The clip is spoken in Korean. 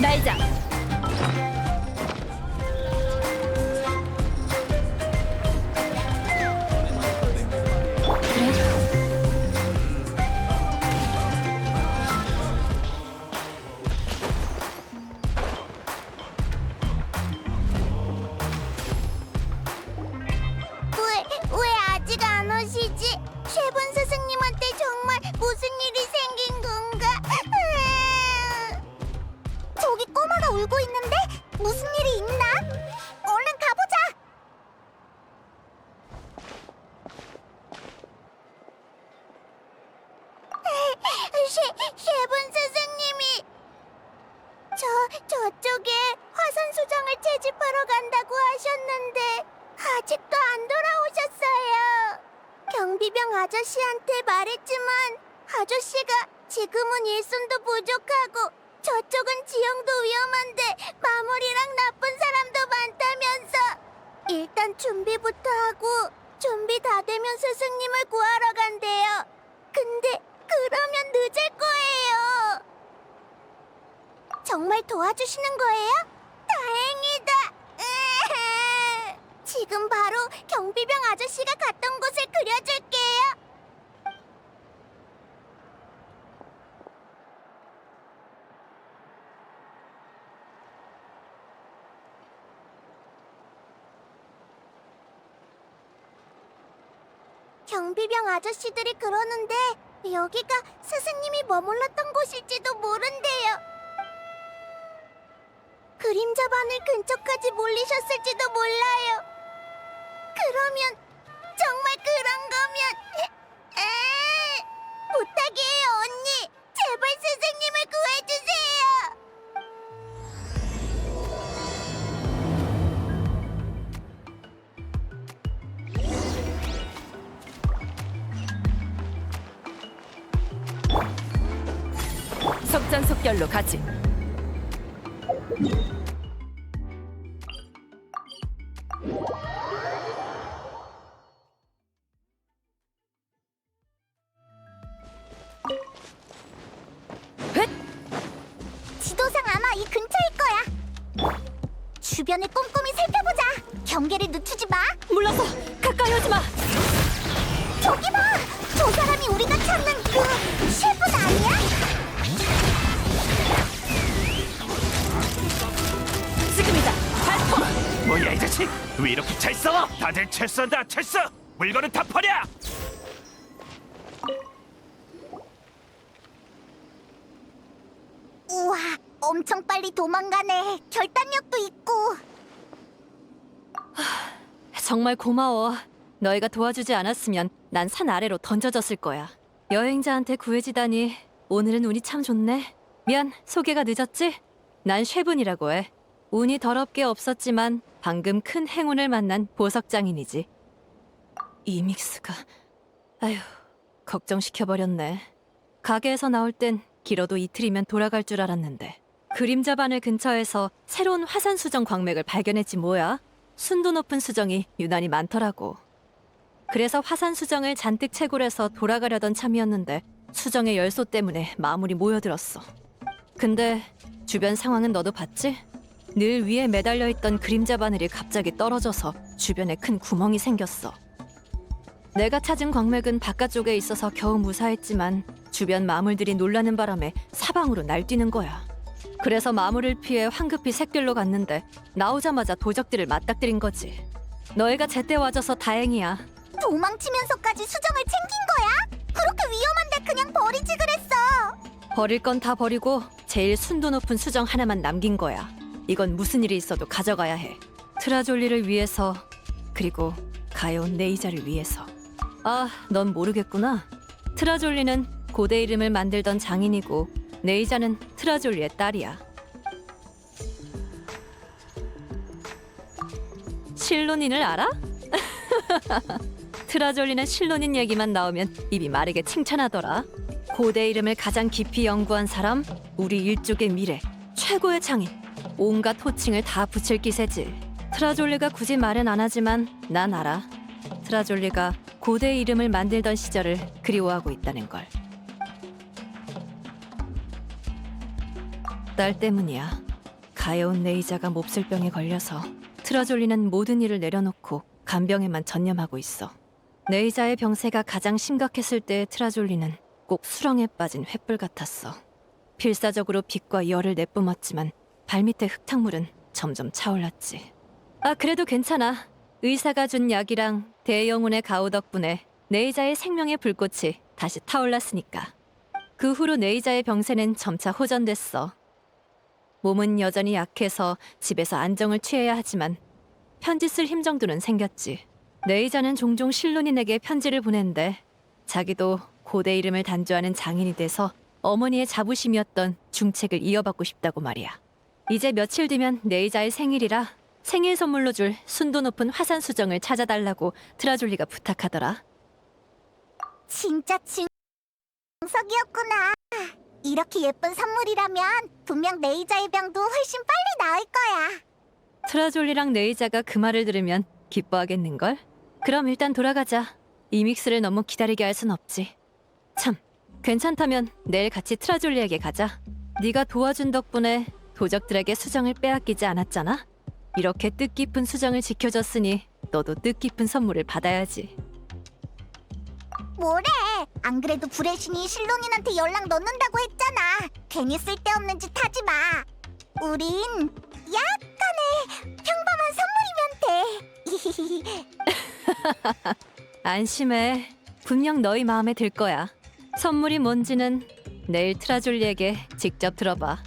날자. 쉐, 쉐본 스승님이 저 저쪽에 화산 수정을 채집하러 간다고 하셨는데 아직도 안 돌아오셨어요. 경비병 아저씨한테 말했지만 아저씨가 지금은 일손도 부족하고 저쪽은 지형도 위험한데 마물이랑 나쁜 사람도 많다면서 일단 준비부터 하고 준비 다 되면 스승님을 구하러 간대요. 근데 그러면 늦을 거예요. 정말 도와주시는 거예요? 다행이다. 지금 바로 경비병 아저씨가 갔던 곳을 그려줄게요. 경비병 아저씨들이 그러는데 여기가 스승님이 머물렀던 곳일지도 모른대요. 그림자 바늘 근처까지 몰리셨을지도 몰라요. 그러면 정말 그런 거면 에 부탁이에요 언니 제발 스승님을 속전속결로 가지. 헷! 지도상 아마 이 근처일 거야. 주변을 꼼꼼히 살펴보자. 경계를 늦추지 마. 물러서 가까이 오지 마. 저기 봐. 저 사람이 우리가 찾는 그 셰프는 아니야? 뭐야 이 자식 왜 이렇게 잘 싸워 다들 철수한다 철수 물건은 다 버려 우와, 엄청 빨리 도망가네. 결단력도 있고. 정말 고마워. 너희가 도와주지 않았으면 난 산 아래로 던져졌을 거야. 여행자한테 구해지다니 오늘은 운이 참 좋네. 미안, 소개가 늦었지? 난 쉐분이라고 해. 운이 더럽게 없었지만 방금 큰 행운을 만난 보석 장인이지. 이믹스가 아휴 걱정시켜 버렸네. 가게에서 나올 땐 길어도 이틀이면 돌아갈 줄 알았는데 그림자 바늘 근처에서 새로운 화산 수정 광맥을 발견했지 뭐야. 순도 높은 수정이 유난히 많더라고. 그래서 화산 수정을 잔뜩 채굴해서 돌아가려던 참이었는데 수정의 열소 때문에 마무리 모여들었어. 근데 주변 상황은 너도 봤지? 늘 위에 매달려 있던 그림자 바늘이 갑자기 떨어져서 주변에 큰 구멍이 생겼어. 내가 찾은 광맥은 바깥쪽에 있어서 겨우 무사했지만 주변 마물들이 놀라는 바람에 사방으로 날뛰는 거야. 그래서 마물을 피해 황급히 샛길로 갔는데 나오자마자 도적들을 맞닥뜨린 거지. 너희가 제때 와줘서 다행이야. 도망치면서까지 수정을 챙긴 거야? 그렇게 위험한데 그냥 버리지 그랬어. 버릴 건 다 버리고 제일 순도 높은 수정 하나만 남긴 거야. 이건 무슨 일이 있어도 가져가야 해. 트라졸리를 위해서 그리고 가여운 네이자를 위해서. 아, 넌 모르겠구나. 트라졸리는 고대 이름을 만들던 장인이고 네이자는 트라졸리의 딸이야. 실론인을 알아? 트라졸리는 실론인 얘기만 나오면 입이 마르게 칭찬하더라. 고대 이름을 가장 깊이 연구한 사람, 우리 일족의 미래, 최고의 장인, 온갖 호칭을 다 붙일 기세지. 트라졸리가 굳이 말은 안 하지만 난 알아. 트라졸리가 고대 이름을 만들던 시절을 그리워하고 있다는 걸. 딸 때문이야. 가여운 네이자가 몹쓸 병에 걸려서 트라졸리는 모든 일을 내려놓고 간병에만 전념하고 있어. 네이자의 병세가 가장 심각했을 때의 트라졸리는 꼭 수렁에 빠진 횃불 같았어. 필사적으로 빛과 열을 내뿜었지만 발밑의 흙탕물은 점점 차올랐지. 아 그래도 괜찮아. 의사가 준 약이랑 대영혼의 가호 덕분에 네이자의 생명의 불꽃이 다시 타올랐으니까. 그 후로 네이자의 병세는 점차 호전됐어. 몸은 여전히 약해서 집에서 안정을 취해야 하지만 편지 쓸 힘 정도는 생겼지. 네이자는 종종 실론인에게 편지를 보낸데 자기도 고대 이름을 단조하는 장인이 돼서 어머니의 자부심이었던 중책을 이어받고 싶다고 말이야. 이제 며칠 뒤면 네이자의 생일이라 생일 선물로 줄 순도 높은 화산 수정을 찾아달라고 트라졸리가 부탁하더라. 진짜 증석이었구나. 이렇게 예쁜 선물이라면 분명 네이자의 병도 훨씬 빨리 나을 거야. 트라졸리랑 네이자가 그 말을 들으면 기뻐하겠는걸? 그럼 일단 돌아가자. 이 믹스를 너무 기다리게 할 순 없지. 참, 괜찮다면 내일 같이 트라졸리에게 가자. 네가 도와준 덕분에 도적들에게 수정을 빼앗기지 않았잖아. 이렇게 뜻깊은 수정을 지켜줬으니 너도 뜻깊은 선물을 받아야지. 뭐래? 안 그래도 불의 신이 실론인한테 연락 넣는다고 했잖아. 괜히 쓸데없는 짓 하지 마. 우린 약간의 평범한 선물이면 돼. 안심해. 분명 너희 마음에 들 거야. 선물이 뭔지는 내일 트라졸리에게 직접 들어봐.